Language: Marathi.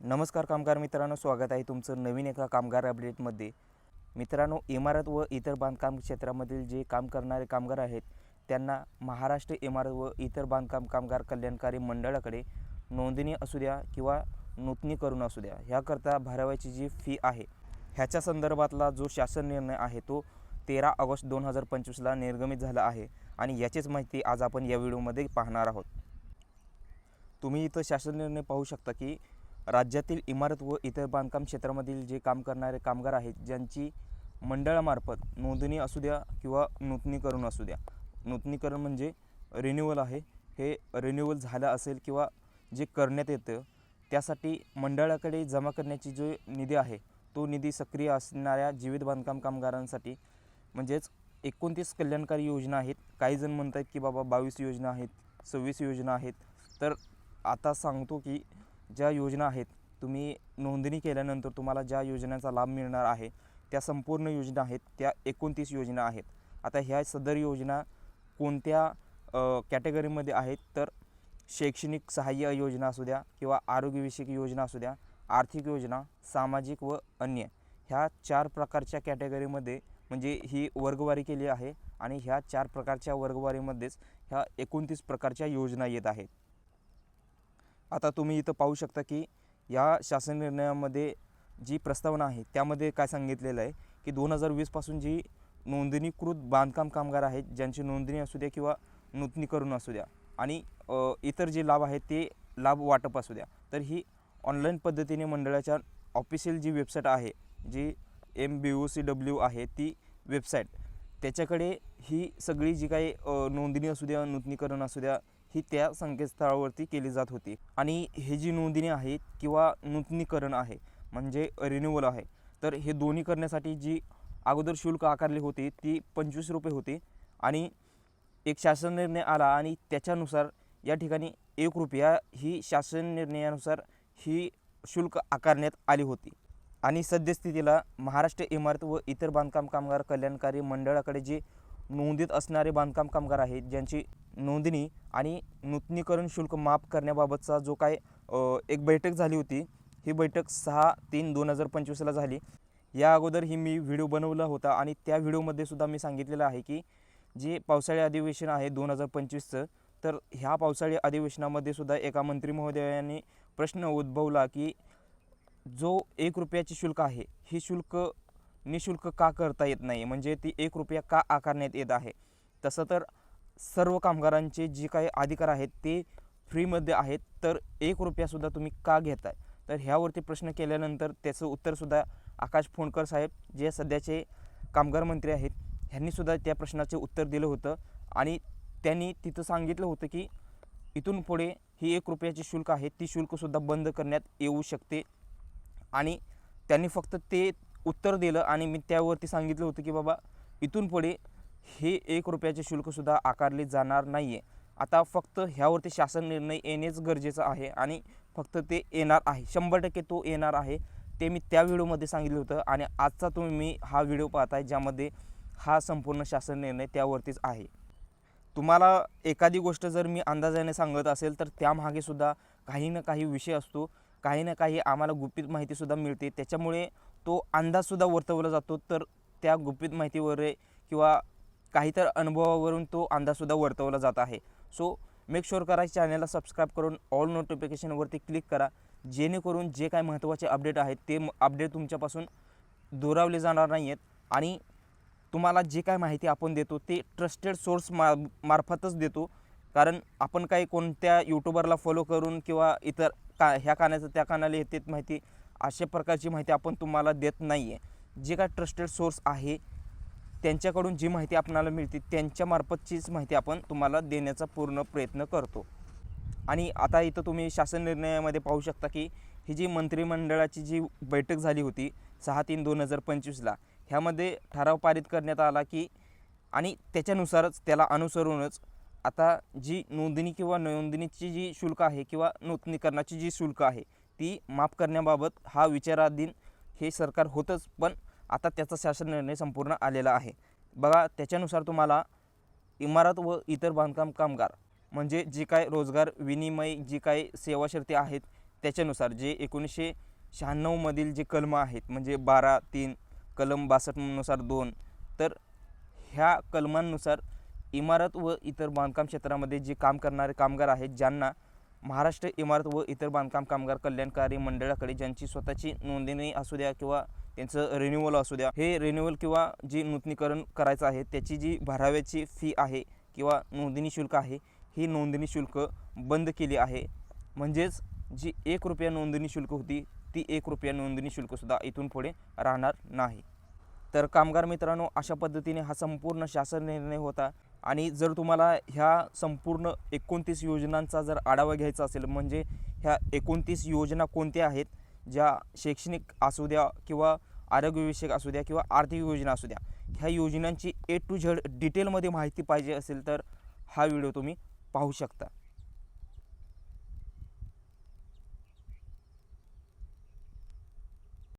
नमस्कार कामगार मित्रांनो स्वागत आहे तुमचं नवीन एका कामगार अपडेटमध्ये. मित्रांनो इमारत व इतर बांधकाम क्षेत्रामधील जे काम करणारे कामगार आहेत त्यांना महाराष्ट्र इमारत व इतर बांधकाम कामगार कल्याणकारी मंडळाकडे नोंदणी असू द्या किंवा नूतनीकरण असू द्या ह्याकरता भरावायची जी फी आहे ह्याच्या संदर्भातला जो शासन निर्णय आहे तो तेरा ऑगस्ट दोन हजार पंचवीसला निर्गमित झाला आहे आणि याचीच माहिती आज आपण या व्हिडिओमध्ये पाहणार आहोत. तुम्ही इथं शासन निर्णय पाहू शकता की राज्यातील इमारत व इतर बांधकाम क्षेत्रामधील जे काम करणारे कामगार आहेत ज्यांची मंडळामार्फत नोंदणी असू द्या किंवा नूतनीकरण असू द्या. नूतनीकरण म्हणजे रिन्युअल आहे. हे रिन्युअल झालं असेल किंवा जे करण्यात येतं त्यासाठी मंडळाकडे जमा करण्याची जो निधी आहे तो निधी सक्रिय असणाऱ्या जीवित बांधकाम कामगारांसाठी म्हणजेच एकोणतीस कल्याणकारी योजना आहेत. काही जण म्हणतात की बाबा बावीस योजना आहेत सव्वीस योजना आहेत. तर आता सांगतो की ज्या योजना आहेत तुम्ही नोंदणी केल्यानंतर तुम्हाला ज्या योजनांचा लाभ मिळणार आहे त्या संपूर्ण योजना आहेत त्या एकोणतीस योजना आहेत. आता ह्या सदर योजना कोणत्या कॅटेगरीमध्ये आहेत तर शैक्षणिक सहाय्य योजना असू द्या किंवा आरोग्यविषयक योजना असू द्या आर्थिक योजना सामाजिक व अन्य. ह्या चार प्रकारच्या कॅटेगरीमध्ये म्हणजे ही वर्गवारी केली आहे आणि ह्या चार प्रकारच्या वर्गवारीमध्येच ह्या एकोणतीस प्रकारच्या योजना येत आहेत. आता तुम्ही इथं पाहू शकता की या शासन निर्णयामध्ये जी प्रस्तावना आहे त्यामध्ये काय सांगितलेलं आहे की दोन हजार वीसपासून जी नोंदणीकृत बांधकाम कामगार आहेत ज्यांची नोंदणी असू द्या किंवा नूतनीकरण असू द्या आणि इतर जे लाभ आहेत ते लाभ वाटप असू द्या. तर ही ऑनलाईन पद्धतीने मंडळाच्या ऑफिशियल जी वेबसाईट आहे जी M B O C W आहे ती वेबसाईट त्याच्याकडे ही सगळी जी काही नोंदणी असू द्या नूतनीकरण असू द्या ही त्या संकेतस्थळावरती केली जात होती. आणि हे जी नोंदणी आहे किंवा नूतनीकरण आहे म्हणजे रिन्युअल आहे तर हे दोन्ही करण्यासाठी जी अगोदर शुल्क आकारली होती ती पंचवीस रुपये होती. आणि एक शासन निर्णय आला आणि त्याच्यानुसार या ठिकाणी एक रुपया ही शासन निर्णयानुसार ही शुल्क आकारण्यात आली होती. आणि सद्यस्थितीला महाराष्ट्र इमारत व इतर बांधकाम कामगार कल्याणकारी मंडळाकडे जे नोंदीत असणारे बांधकाम कामगार आहेत ज्यांची नोंदणी आणि नूतनीकरण शुल्क माफ करण्याबाबतचा जो काय एक बैठक झाली होती ही बैठक सहा तीन दोन हजार पंचवीसला झाली. या अगोदर ही मी व्हिडिओ बनवला होता आणि त्या व्हिडिओमध्ये सुद्धा मी सांगितलेलं आहे की जे पावसाळी अधिवेशन आहे दोन हजार पंचवीसचं तर ह्या पावसाळी अधिवेशनामध्ये सुद्धा एका मंत्री महोदयांनी प्रश्न उद्भवला की जो एक रुपयाची शुल्क आहे हे शुल्क निशुल्क का करता येत नाही? म्हणजे ती एक रुपया का आकारण्यात येत आहे? तसं तर सर्व कामगारांचे जे काही अधिकार आहेत ते फ्रीमध्ये आहेत. तर एक रुपयासुद्धा तुम्ही का घेताय? तर ह्यावरती प्रश्न केल्यानंतर त्याचं उत्तरसुद्धा आकाश फोंडकर साहेब जे सध्याचे कामगार मंत्री आहेत ह्यांनीसुद्धा त्या प्रश्नाचे उत्तर दिलं होतं. आणि त्यांनी तिथं सांगितलं होतं की इथून पुढे ही एक रुपयाची शुल्क आहे. ती शुल्कसुद्धा बंद करण्यात येऊ शकते. आणि त्यांनी फक्त ते उत्तर दिलं आणि मी त्यावरती सांगितलं होतं की बाबा इथून पुढे हे एक रुपयाचे शुल्कसुद्धा आकारले जाणार नाही आहे आता फक्त ह्यावरती शासन निर्णय येणेच गरजेचं आहे आणि फक्त ते येणार आहे. शंभर टक्के तो येणार आहे ते मी त्या व्हिडिओमध्ये सांगितलं होतं आणि आजचा तुम्ही मी हा व्हिडिओ पाहताय ज्यामध्ये हा संपूर्ण शासन निर्णय त्यावरतीच आहे. तुम्हाला एखादी गोष्ट जर मी अंदाजाने सांगत असेल तर त्यामागे सुद्धा काही ना काही विषय असतो. काही ना काही आम्हाला गुपित माहितीसुद्धा मिळते. त्याच्यामुळे तो अंदाजसुद्धा वर्तवला जातो. तर त्या गुपित माहितीवर किंवा काहीतर अनुभवावरून तो अंदाजसुद्धा वर्तवला जात आहे. सो मेक शुअर करा चॅनलला सबस्क्राईब करून ऑल नोटिफिकेशनवरती क्लिक करा. जेणेकरून जे काय महत्त्वाचे अपडेट आहेत ते अपडेट तुमच्यापासून दुरावले जाणार नाही आहेत आणि तुम्हाला जे काय माहिती आपण देतो ते ट्रस्टेड सोर्स मा मार्फतच देतो. कारण आपण काही कोणत्या यूट्यूबरला फॉलो करून किंवा इतर का ह्या कानाचं त्या कानाला येते माहिती अशा प्रकारची माहिती आपण तुम्हाला देत नाही आहे जे काय ट्रस्टेड सोर्स आहे त्यांच्याकडून जी माहिती आपणाला मिळते त्यांच्यामार्फतचीच माहिती आपण तुम्हाला देण्याचा पूर्ण प्रयत्न करतो. आणि आता इथं तुम्ही शासन निर्णयामध्ये पाहू शकता की ही जी मंत्रिमंडळाची जी बैठक झाली होती सहा तीन दोन हजार पंचवीसला ह्यामध्ये ठराव पारित करण्यात आला की आणि त्याच्यानुसारच त्याला अनुसरूनच आता जी नोंदणी किंवा नोंदणीची जी शुल्क आहे किंवा नूतनीकरणाची जी शुल्क आहे ती माफ करण्याबाबत हा विचाराधीन हे सरकार होतंच पण आता त्याचा शासन निर्णय संपूर्ण आलेला आहे. बघा त्याच्यानुसार तुम्हाला इमारत व इतर बांधकाम कामगार म्हणजे जे काय रोजगार विनिमय जी काय सेवा शर्ती आहेत त्याच्यानुसार जे एकोणीसशे शहाण्णवमधील जे कलम आहेत म्हणजे बारा तीन कलम बासष्टनुसार दोन तर ह्या कलमांनुसार इमारत व इतर बांधकाम क्षेत्रामध्ये जे काम करणारे कामगार आहेत ज्यांना महाराष्ट्र इमारत व इतर बांधकाम कामगार कल्याणकारी मंडळाकडे ज्यांची स्वतःची नोंदणी असू द्या किंवा त्यांचं रिन्युअल असू द्या हे रिन्युअल किंवा जे नूतनीकरण करायचं आहे त्याची जी भराव्याची फी आहे किंवा नोंदणी शुल्क आहे ही नोंदणी शुल्क बंद केली आहे. म्हणजेच जी एक रुपया नोंदणी शुल्क होती ती एक रुपया नोंदणी शुल्कसुद्धा इथून पुढे राहणार नाही. तर कामगार मित्रांनो अशा पद्धतीने हा संपूर्ण शासन निर्णय होता. आणि जर तुम्हाला ह्या संपूर्ण एकोणतीस योजनांचा जर आढावा घ्यायचा असेल म्हणजे ह्या एकोणतीस योजना कोणत्या आहेत? ज्या शैक्षणिक असू द्या किंवा आरोग्यविषयक असू द्या किंवा आर्थिक योजना असू द्या ह्या योजनांची ए टू झेड डिटेलमध्ये माहिती पाहिजे असेल तर हा व्हिडिओ तुम्ही पाहू शकता.